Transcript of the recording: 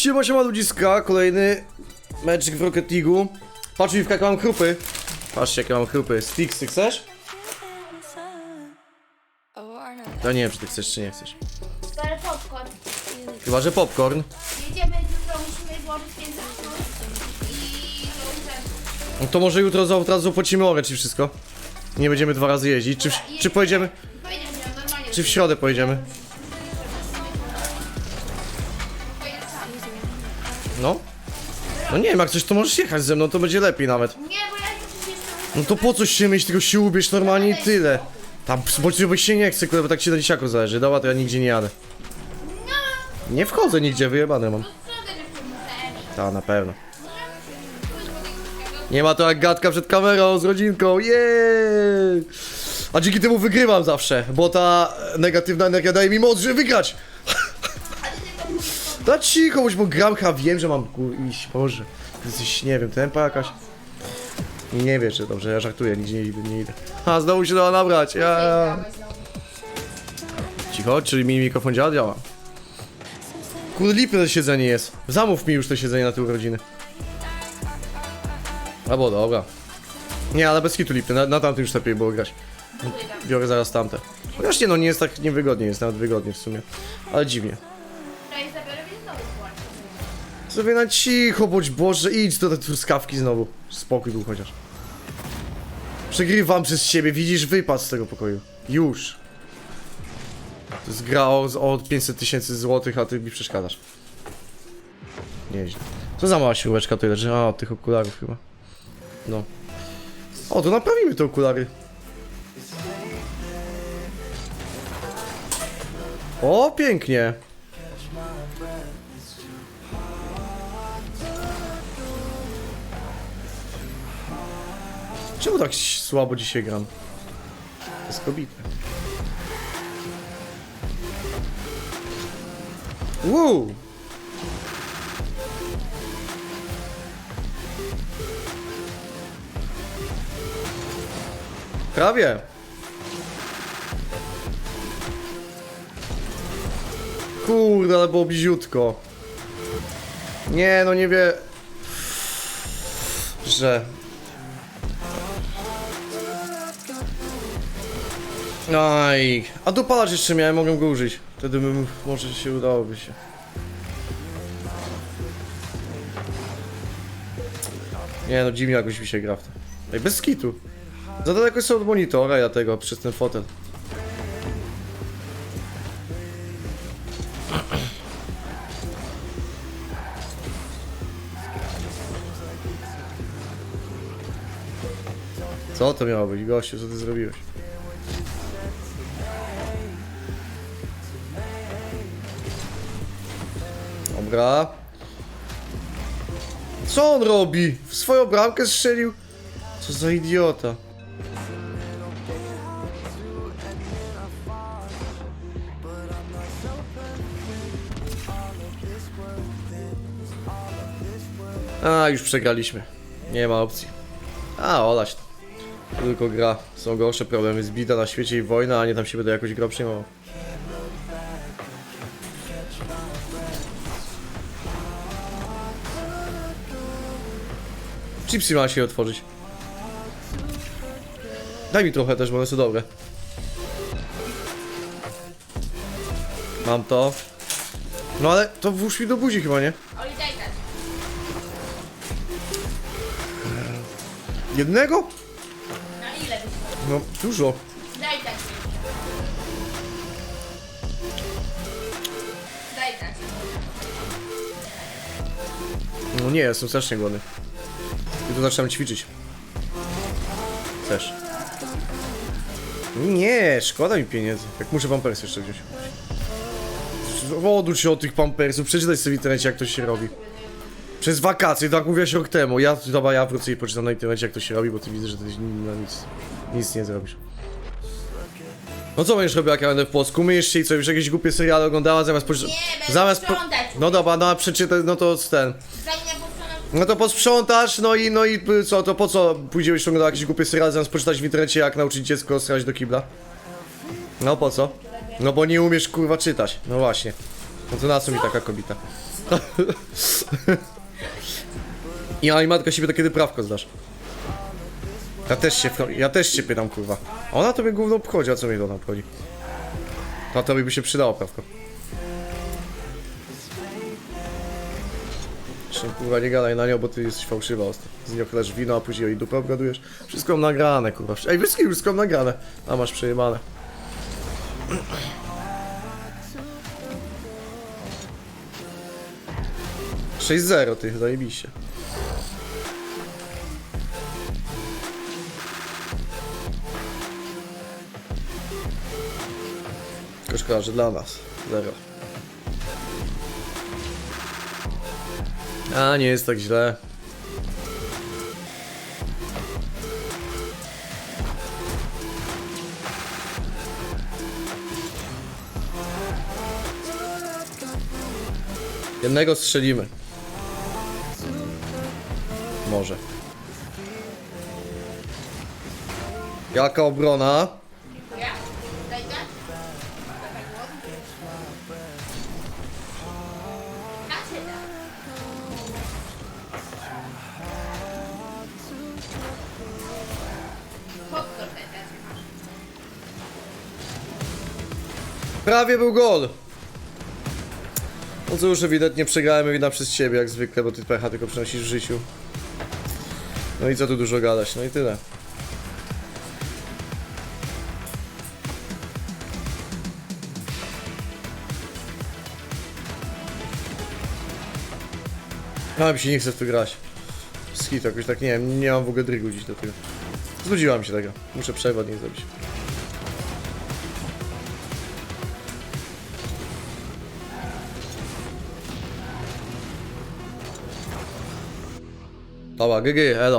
Siema, siema ludziska, kolejny meczek w Rocket League'u. Patrz Wiwka, jakie mam chrupy. Patrzcie, jakie mam chrupy. Sticksy chcesz? Ja nie wiem, czy ty chcesz, czy nie chcesz. Ale popcorn. Chyba, że popcorn. Jedziemy jutro, musimy włożyć więcej i No to może jutro za- od razu zapłacimy orę, czy wszystko? Nie będziemy dwa razy jeździć. Czy, w, czy pojedziemy? Pojedziemy normalnie. Czy w środę? Pojedziemy No? No nie wiem, jak coś to możesz jechać ze mną, to będzie lepiej nawet. Nie, bo ja już jestem... No to po coś się mieć, tylko się ubierz normalnie i tyle. Tam boczyłbyś się nie chce, kurwa, bo tak ci na dzieciaku zależy. Dobra, to ja nigdzie nie jadę. Nie wchodzę nigdzie, wyjebane mam. Dziewczyny? Ta, na pewno. Nie ma to jak gadka przed kamerą z rodzinką, jej! A dzięki temu wygrywam zawsze, bo ta negatywna energia daje mi moc, żeby wygrać! Da cicho, bo gram, chyba wiem, że mam iść, Boże. To Jesteś, nie wiem, tempa jakaś. Nie wiesz, że dobrze, ja żartuję, nigdzie nie idę, nie idę. A, znowu się dała nabrać, ja. Cicho, czyli mi mikrofon działa? Działa. Kurde, lipne to siedzenie jest. Zamów mi już to siedzenie na te urodziny. Albo dobra. Nie, ale bez hitu lipne, na, na tamtym już lepiej było grać. Biorę zaraz tamte. Chociaż nie no, nie jest tak niewygodnie, jest nawet wygodnie w sumie. Ale dziwnie. Sobie na cicho, bądź Boże, idź do tej truskawki znowu. Spokój był chociaż. Przegrywam przez ciebie, widzisz, wypad z tego pokoju. Już. To jest gra o 500 tysięcy złotych, a ty mi przeszkadzasz. Nieźle. Co za mała śrubeczka tutaj leży? A, od tych okularów chyba. No. O, to naprawimy te okulary. O, pięknie. Czemu tak słabo dzisiaj gram? To jest kobitne. Woo! Prawie. Kurde, ale było bliziutko. Nie, no nie wie... Że... Aj, a dopalacz jeszcze miałem, mogłem go użyć. Wtedy bym, może się udałoby się. Nie no, dziwnie jakoś mi się gra w to. Ej, bez skitu. Za daleko jest od monitora ja tego, przez ten fotel. Co to miało być, gościu, co ty zrobiłeś? Dobra. Co on robi? W swoją bramkę strzelił? Co za idiota. A, już przegraliśmy. Nie ma opcji. A, olać to. To Tylko gra. Są gorsze problemy. Zbita na świecie i wojna, a nie tam się będę jakoś gra przejmował. Chipsy ma się otworzyć. Daj mi trochę też, bo one są dobre. Mam to. No ale to włóż mi do buzi chyba, nie? Oli, daj tak. Jednego? Na No, dużo. Daj tak. Daj tak. No nie, jestem strasznie głodny. I tu zaczynam ćwiczyć. Też. Nie, szkoda mi pieniędzy. Jak muszę pampersy jeszcze wziąć. Oducz się od tych pampersów, przeczytaj sobie w internecie jak to się robi. Przez wakacje, tak mówiłaś rok temu. Ja, dobra, ja wrócę i poczytam na internecie jak to się robi, bo ty widzę, że ty no, nic, nic nie zrobisz. No co będziesz robił jak ja będę w Płocku? Myjesz się i co, już jakieś głupie seriale oglądała zamiast poczytać... Nie, będę Zamiast po... sprzątać. No dobra, no a przeczytaj, no to ten... No to posprzątasz, no i, no i y, co, to po co pójdziesz oglądać jakieś głupie seriale zamiast poczytać w internecie jak nauczyć dziecko strzelać do kibla? No po co? No bo nie umiesz kurwa czytać, no właśnie. No to na co mi taka kobieta? Ja i matka siebie takie prawko zdasz. Ja też się, ja też się pytam, kurwa. A ona tobie gówno obchodzi, a co mnie to obchodzi? To tobie by się przydało prawko. Zresztą kurwa nie gadaj na nią, bo ty jesteś fałszywa ostatnio. Z nią chlasz wino, a później jej dupę obgadujesz. Wszystko mam nagrane, kurwa. Ej, wszystko wszystko mam nagrane. A masz przejebane. Sześć zero, ty, zajebiście. Tylko szkoda, że dla nas. Zero. A, nie jest tak źle. Jednego strzelimy. Może. Jaka obrona? Prawie był gol. No cóż, ewidentnie przegrałem wina przez ciebie, jak zwykle, bo ty pecha tylko przynosisz w życiu. No i co tu dużo gadać, no i tyle. A mi się nie chce w to grać. Skit jakoś tak, nie wiem, nie mam w ogóle drygu dziś do tego. Znudziła mi się tego. Muszę przewod nie zrobić. Dobra, GG, elo.